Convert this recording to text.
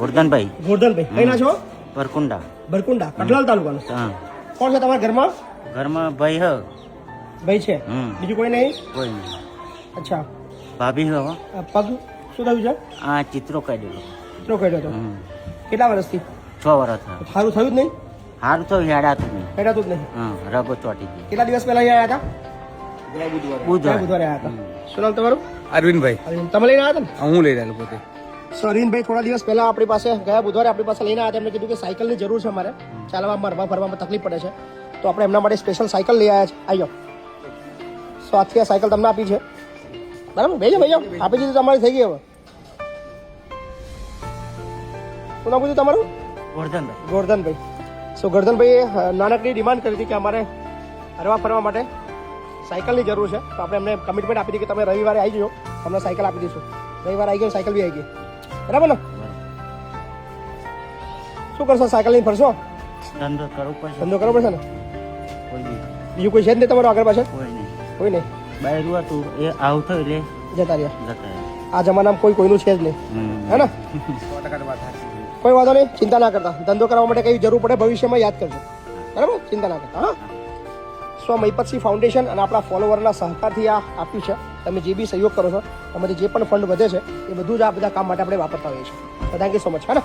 ગોરધનભાઈ. ગોરધનભાઈ કઈ ના છો? બરકુંડા બરકુંડા કટલાલ તાલુકાનું. હા. કોણ છે તમારા ઘરમાં? ઘરમાં ભાઈ હ. ભાઈ છે. બીજું કોઈ નહીં? કોઈ નહીં. અચ્છા. ભાભી હ પગ શું થયું છે? આ ચિત્રો કાઢ્યો ચિત્રો કાઢ્યો હતો. કેટલા વર્ષથી? છ વર્ષ થયા. સારું થયું જ નહીં? સારું તો હેડાતું નહીં. તું જ નહીં. હા રગો ચોટી ગઈ કેટલા દિવસ પહેલા અહીંયા આવ્યા હતા? બુધવાર. બુધવારે આવ્યા હતા. શું નામ તમારું? અરવિંદભાઈ. અરવિંદ તમે લઈને આવ્યા હતા હું લઈ આવ્યો પોતે. ને સો અરવિંદભાઈ થોડા દિવસ પહેલા આપણી પાસે ગયા બુધવારે આપણી પાસે લઈને આવ્યા હતા. એમને કીધું કે સાયકલની જરૂર છે અમારે. ચાલવા મરવા ફરવામાં તકલીફ પડે છે. તો આપણે એમના માટે સ્પેશિયલ સાયકલ લઈ આવ્યા છે. આવી જાઓ સો આજથી આ સાયકલ તમને આપી છે. બરાબર? ભાઈ ભાઈ આપી દીધું તમારી થઈ ગઈ હવે. શું નામ કીધું તમારું? ગોરધનભાઈ. ગોરધનભાઈ. સો ગોરધનભાઈએ નાનકડી ડિમાન્ડ કરી હતી કે અમારે હરવા ફરવા માટે સાયકલની જરૂર છે. તો આપણે એમને કમિટમેન્ટ આપી હતી કે તમે રવિવારે આવી જજો તમને સાયકલ આપી દઈશું. રવિવારે આવી ગયો સાયકલ બી આવી ગઈ. બરાબર ને? શું કરશો? સાયકલ લઈને ફરશો? ધંધો કરવો પડશે. ધંધો કરવો પડશે ને? બીજું કોઈ છે જ નહીં તમારો આગળ પાછળ? કોઈ નહીં. કોઈ નહીં? બહાર હતું એ આવતો એટલે જતા રહ્યા. જતા આ જમાનામાં કોઈ કોઈનું છે જ નહીં. હે ને. કોઈ વાંધો નહીં ચિંતા ના કરતા. ધંધો કરવા માટે કઈ જરૂર પડે ભવિષ્યમાં યાદ કરજો. બરાબર? ચિંતા ના કરતા હા? સ્વ મહિપતસિંહ ફાઉન્ડેશન અને આપણા ફોલોવરના સહકારથી આ આપ્યું છે. તમે જે બી સહયોગ કરો છો તમારી જે પણ ફંડ વધે છે, એ બધું જ આ બધા કામ માટે આપણે વાપરતા હોઈએ છીએ. થેન્ક યુ સો મચ હા ને?